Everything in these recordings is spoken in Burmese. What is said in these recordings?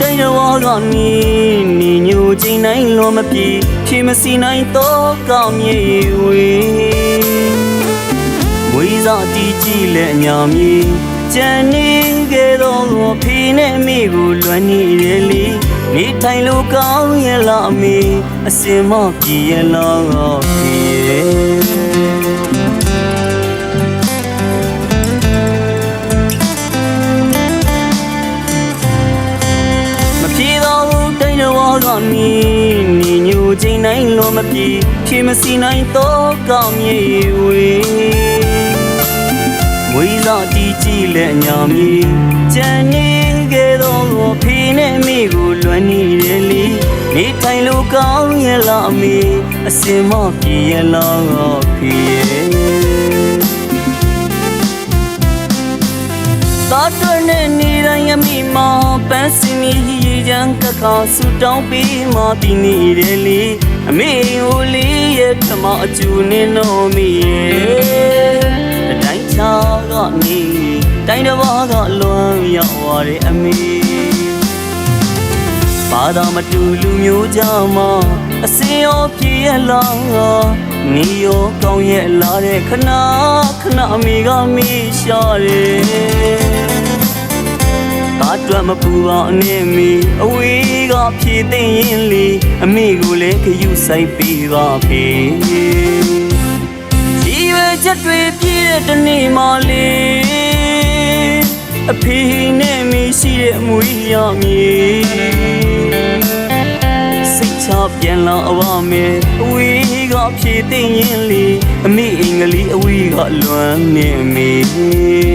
တိုင်းတော်ကနေနေညိုချိန်တိုင်းလွန်မပြေဖြေမစီနိုင်တော့ကောင်းမြေဝေဝိဇာတီကြည့်လက်အညာမြေကြံနေခဲ့တော့ဖေနဲ့မိကိုလွမ်းနေရလေနေထိုင်လို့ကောင်းရဲ့လားအမေအစင်မပြေရဲ့လားဖေ တော်ကနေနေညိုချိန်တိုင်းလွန်မပြေဖြေမစီနိုင်တော့ကောင်းမြေဝေမွေးစားတီးကြည့်လက်ညာမြေကြံနေခဲ့တော့ဖေနဲ့မိကိုလွမ်းနေတယ်လေနေထိုင်လို့ကောင်းရဲ့လားအမေအစင်မပြေရဲ့လားဖေ သာတွနဲ့နေတိုင်းအမိမပန်းစင်မီရေချမ်းကခါဆူတောင်းပေးမပြီးနေတယ်လေအမေဟိုလေးရဲ့ဓမ္မအကျူနေတော့မိရဲ့တတိုင်းချာကနေတိုင်းတစ်ပါးကလွမ်းရောက်သွားတယ်အမေဘာသာမတူလူမျိုးကြမှာအစင်ရောပြေရလား နေရောကောင်းရဲ့လာတဲ့ခဏခဏအမေကမေးရှာတယ်ဘာအတွက်မပူပါနဲ့မီအဝေးကဖြည့်သိမ့်ရင်လေအမေကိုလည်းခယူဆိုင်ပေးပါဖေဒီရွယ်ချက်တွေပြည့်တဲ့တနေ့မှလေအဖေနဲ့မီရှိတဲ့အမွေရမည်စိတ်ချပြန်လာအဝမယ်အဝေး ကဖြည့်သိမ့်ရင်လေအမေအင်္ဂလိပ်အဝေးကလွမ်းနေမေမ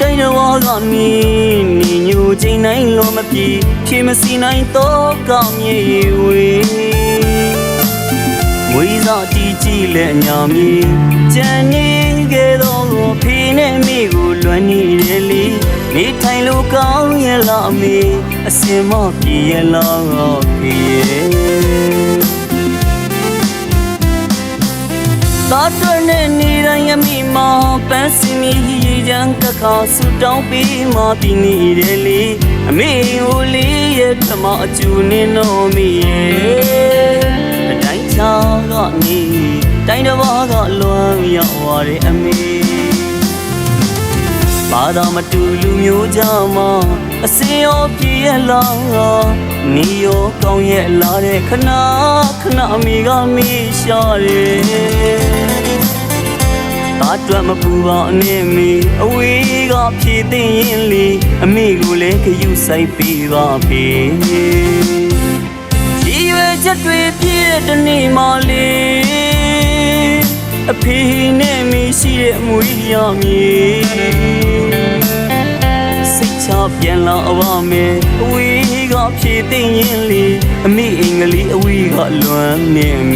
တော့ဘူးတိုင်းတော်ကနေနေညိုချိန်တိုင်းလွန်မပြေဖြေမစီနိုင်တော့ကောင်းမြေဝေမွေးစားတီးကြည့်လက်ညာမြေကြံနေခဲ့တော့ဖေနဲ့မိကိုလွမ်းနေတယ်လေနေထိုင်လို့ကောင်းရဲ့လားအမေအစင်မပြေရဲ့လားဖေရဲ့သာတွနဲ့နေတိုင်းအမိမပန်းစင်မီ ရေချမ်းကခါဆူတောင်းပေးမပြီးနေတယ်လေအမေဟိုလေးရဲ့ဓမ္မအကျူနေတော့မိရဲ့အတိုင်းချာကနေတိုင်းတစ်ပါးကလွမ်းရောက်သွားတယ်အမေဘာသာမတူလူမျိုးကြမှာအစင်ရောပြေရလားနေရောကောင်းရဲ့လာတဲ့ခဏခဏအမိကမေးရှာတယ် ဘာအတွက်မပူပါနဲ့မေအဝေးကဖြည့်သိမ့်ရင်လေအမေကိုလည်းခယူဆိုင်ပေးပါဖေဒီရွယ်ချက်တွေပြည့်တဲ့တနေ့မှလေအဖေနဲ့မေရှိတဲ့အမွေရမည်စိတ်ချပြန်လာအဝမယ်အဝေးကဖြည့်သိမ့်ရင်လေအမေအင်္ဂလိပ်အဝေးကလွမ်းနေမ